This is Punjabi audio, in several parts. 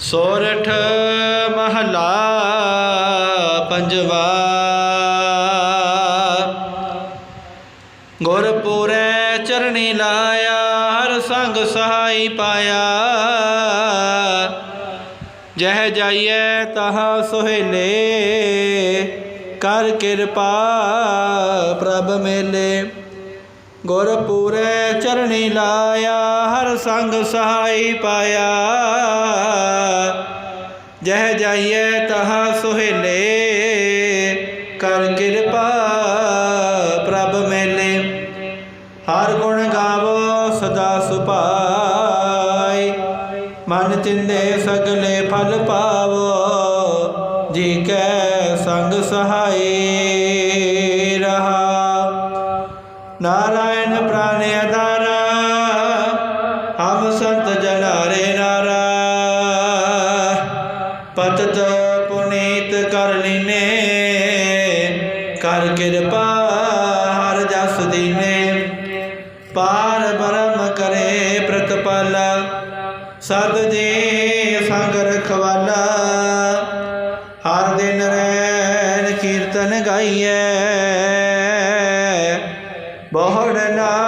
ਸੋਰਠ ਮਹਲਾ ਪੰਜਵਾ। ਗੁਰਪੂਰੈ ਚਰਣੀ ਲਾਇਆ, ਹਰ ਸੰਗ ਸਹਾਈ ਪਾਇਆ। ਜਹ ਜਾਈਐ ਤਹਾਂ ਸੁਹੇਲੇ, ਕਰ ਕਿਰਪਾ ਪ੍ਰਭ ਮੇਲੇ। ਗੁਰਪੂਰੈ ਚਰਣੀ ਲਾਇਆ, ਹਰ ਸੰਗ ਸਹਾਈ ਪਾਇਆ। ਜਹ ਜਾਈਏ ਤਹਾਂ ਸੁਹੇਲੇ, ਕਰ ਕਿਰਪਾ ਪ੍ਰਭ ਮੇਲੇ। ਹਰ ਗੁਣ ਗਾਵੋ, ਸਦਾ ਸੁਭਾਈ। ਮਨ ਚਿੰਦੇ ਸਗਲੇ ਫਲ ਪਾਵੋ, ਜੀ ਕੈ ਸੰਗ ਸਹਾਈ ਰਹਾ। ਨਾਰਾਇਣ ਪ੍ਰਾਨ ਆਧਾਰ ਹਮ ਸੰਤ ਜਨਾਰੇ ਨਾਰਾ। ਪਤਤ ਪੁਨੀਤ ਕਰ ਲੀਨੇ, ਕਰ ਕਿਰਪਾ ਹਰ ਜਸ ਦੀਨੇ। ਪਾਰ ਬ੍ਰਹਮ ਕਰੇ ਪ੍ਰਤਪਾਲ, ਸਦ ਜੀ ਸੰਗ ਰਖਵਾਲਾ ਹਰ ਦਿਨ ਰੈਣ ਕੀਰਤਨ ਗਾਈਐ, ਬਹੁੜ ਨਾ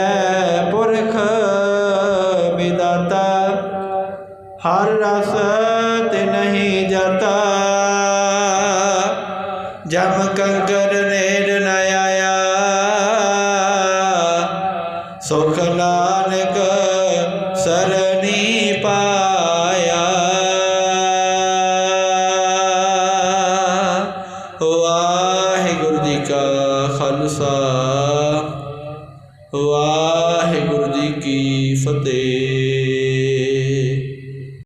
ਵਿਦਾਤਾ, ਹਰ ਰਸ ਤੇ ਨਹੀਂ ਜਾਤਾ। ਜਮ ਕੰਕਰ ਨੇੜ ਨ ਆਇਆ। ਸੁਖ ਨਾਨਕ ਸਰਣੀ ਪਾਇਆ। ਵਾਹਿਗੁਰੂ ਜੀ ਕਾ ਖਾਲਸਾ। ਵਾਹਿਗੁਰੂ ਕੀ ਫਤਿਹ।